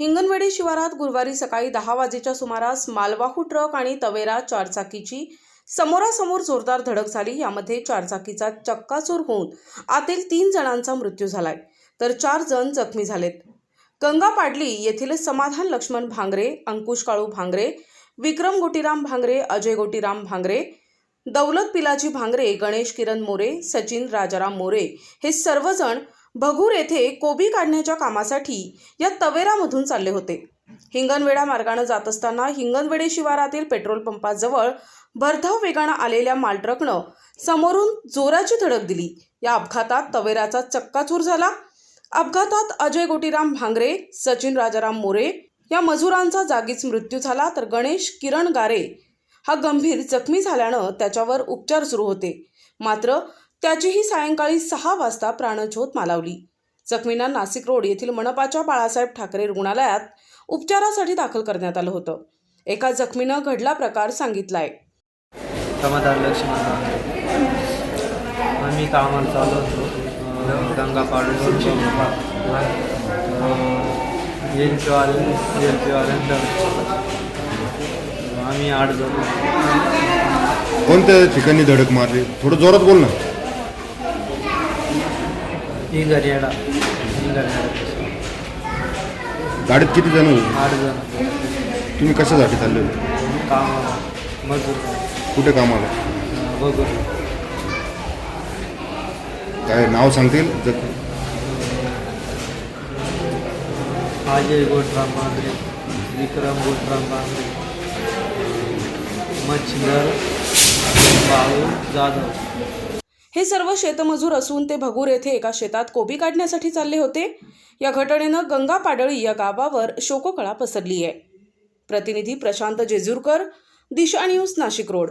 हिंगणवेडी शिवारात गुरुवारी सकाळी दहा वाजेच्या सुमारास मालवाहू ट्रक आणि तवेरा चारचाकीची समोरासमोर जोरदार धडक झाली. यामध्ये चारचाकीचा चक्काचूर होऊन आतील तीन जणांचा मृत्यू झालाय. तर चार जण जखमी झालेत. गंगा पाडली येथील समाधान लक्ष्मण भांगरे अंकुश काळू भांगरे विक्रम गोटीराम भांगरे अजय गोटीराम भांगरे दौलत पिलाजी भांगरे गणेश किरण मोरे सचिन राजाराम मोरे हे सर्वजण भगूर येथे कोबी काढण्याच्या कामासाठी या तवेरामधून चालले होते. हिंगणवेडा मार्गाने जात असताना हिंगणवेडे शिवारातील पेट्रोल पंपाजवळ भरधाव वेगानं आलेल्या मालट्रकनं समोरून जोराची धडक दिली. या अपघातात तवेराचा चक्काचूर झाला. अपघातात अजय गोटीराम भांगरे सचिन राजाराम मोरे या मजुरांचा जागीच मृत्यू झाला तर गणेश किरण गारे हा गंभीर जखमी झाल्यानं त्याच्यावर उपचार सुरू होते. मात्र त्याचीही सायंकाळी सहा वाजता प्राणज्योत मालावली. जखमींना नाशिक रोड येथील मनपाच्या बाळासाहेब ठाकरे रुग्णालयात उपचारासाठी दाखल करण्यात आलं होतं. एका जखमीनं घडला प्रकार सांगितलाय. समाधान लक्ष्मण आम्ही कामाला चालू होतो. गंगा पाडून एल पी वाले एल पी वाल्यांना आम्ही आठ जण कोणत्या ठिकाणी धडक मारली? थोडं जोरात बोल ना. ही गरियाडा ही गरियाडा गाडीत किती जण होते? आठ जण. तुम्ही कशासाठी चालले होते? कामाला. मजूर. कुठे कामाला? बघून काय नाव सांगतील? जर अजय गोटराम बांगरे विक्रम गोटराम बांगरे मच्छिंदर बाळू जाधव. हे सर्व शेतमजूर असून ते भगूर येथे एका शेतात कोबी काढण्यासाठी चालले होते. या घटनेनं गंगा पाडळी या गावावर शोककळा पसरली आहे प्रतिनिधी प्रशांत जेजूरकर दिशा न्यूज नाशिक रोड.